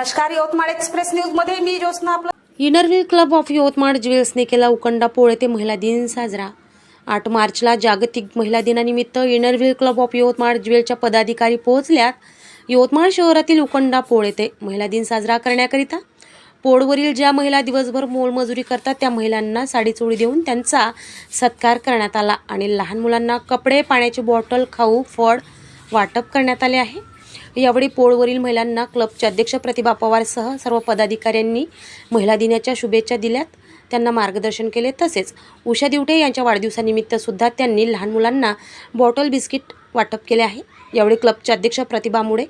नमस्कार यवतमाळ एक्सप्रेस न्यूजमध्ये मी ज्योत्ना आपलं Inner Wheel club of Yavatmal ज्वेल्सने केला उकंडा पोळ ते महिला दिन साजरा. आठ मार्चला जागतिक महिला दिनानिमित्त Inner Wheel club of Yavatmal ज्वेलच्या पदाधिकारी पोहोचल्यात. यवतमाळ शहरातील उकंडा पोळ ते महिला दिन साजरा करण्याकरिता. पोळवरील ज्या महिला दिवसभर मोलमजुरी करतात त्या महिलांना साडी चोळी देऊन त्यांचा सत्कार करण्यात आला आणि लहान मुलांना कपडे पाण्याची बॉटल खाऊ फळ वाटप करण्यात आले आहे. यावेळी पोळवरील महिलांना क्लबच्या अध्यक्ष प्रतिभा पवारसह सर्व पदाधिकाऱ्यांनी महिला दिनाच्या शुभेच्छा दिल्यात. त्यांना मार्गदर्शन केले. तसेच उषा दिवटे यांच्या वाढदिवसानिमित्त सुद्धा त्यांनी लहान मुलांना बॉटल बिस्किट वाटप केले आहे. यावेळी क्लबच्या अध्यक्ष प्रतिभा मुळे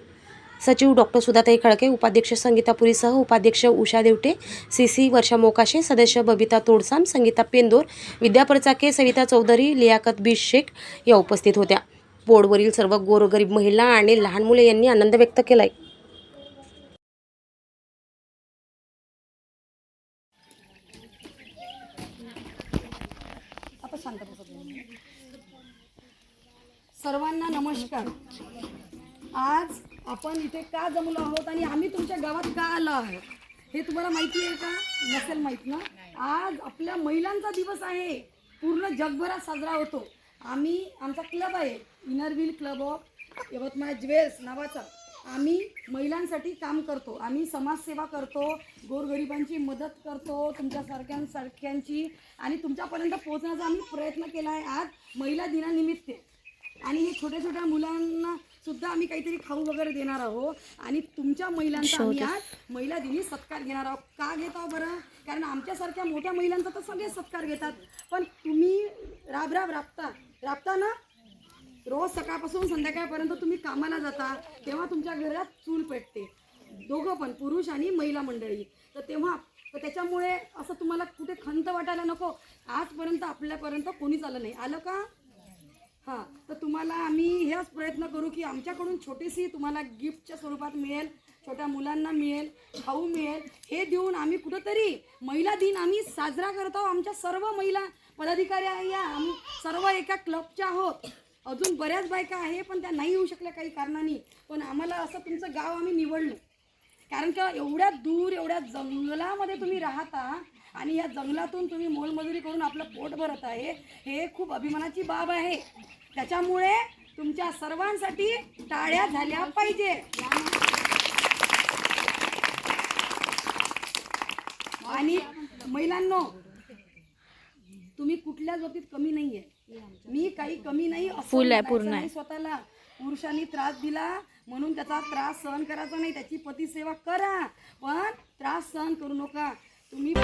सचिव डॉक्टर सुधाताई खळके उपाध्यक्ष संगीता पुरीसह उपाध्यक्ष उषा देवटे सी सी वर्षा मोकाशे सदस्य बबिता तोडसाम संगीता पेंदोर विद्या परचाके सविता चौधरी लियाकत बी शेख या उपस्थित होत्या. बोर्डवरील सर्व गोरगरीब महिला आणि लहान मुले यांनी आनंद व्यक्त केलाय. आहे सर्वांना नमस्कार. आज आपण इथे का जमलो आहोत आणि आम्ही तुमच्या गावात का आलो आहोत हे तुम्हाला माहिती आहे का? नसेल माहीत ना? आज आपल्या महिलांचा दिवस आहे. पूर्ण जगभरात साजरा होतो. आम्ही आमचा क्लब आहे Inner Wheel club of Yavatmal jewels नावाचा. आम्ही महिलांसाठी काम करतो आम्ही समाजसेवा करतो गोरगरिबांची मदत करतो तुमच्यासारख्यांसारख्यांची आणि तुमच्यापर्यंत पोहोचण्याचा आम्ही प्रयत्न केला आहे आज महिला दिनानिमित्त. आणि हे छोट्या छोट्या मुलांना सुद्धा आम्ही काहीतरी खाऊ वगैरे देणार आहोत. आणि तुमच्या महिलांचा आम्ही आज महिला दिनी सत्कार घेणार आहोत. का घेत आहोत बरं? कारण आमच्यासारख्या मोठ्या महिलांचा तर सगळे सत्कार घेतात. पण तुम्ही राब राब राबता. राबता ना? रोज सकाळपासून संध्याकाळपर्यंत तुम्ही कामाला जाता तेव्हा तुमच्या घरात चूल पेटते. दोघं पण पुरुष आणि महिला मंडळी. तर तेव्हा तर त्याच्यामुळे असं तुम्हाला कुठे खंत वाटायला नको. आजपर्यंत आपल्यापर्यंत कोणीच आलं नाही. आलं का? हां. तुम्हाला आम्ही हेच प्रयत्न करू की आमच्याकडून छोटीशी तुम्हाला गिफ्टच्या स्वरूपात मिळेल छोट्या मुलांना मिळेल खाऊ मिळेल हे देऊन आम्ही कुठंतरी महिला दिन आम्ही साजरा करत आहोत. आमच्या सर्व महिला पदाधिकारी आहे या आम्ही सर्व एका क्लबच्या आहोत. अजून बऱ्याच बायका आहे पण त्या नाही येऊ शकल्या काही कारणाने. पण आम्हाला असं तुमचं गाव आम्ही निवडलं. कारण का एवढ्या दूर एवढ्या जंगलामध्ये तुम्ही राहता आणि या जंगलातून तुम्ही मोलमजुरी करून आपलं पोट भरत आहे हे खूप अभिमानाची बाब आहे. त्याच्यामुळे तुमच्या सर्वांसाठी टाळ्या झाल्या पाहिजे. आणि महिलांनो तुम्ही कुठल्याच बाबतीत कमी नाहीये. मी काही कमी नाही फुल आहे पूर्ण स्वतःला. पुरुषांनी त्रास दिला म्हणून त्याचा त्रास सहन करायचा नाही त्याची पती सेवा करा. पण त्रास सहन करू नका. तुम्ही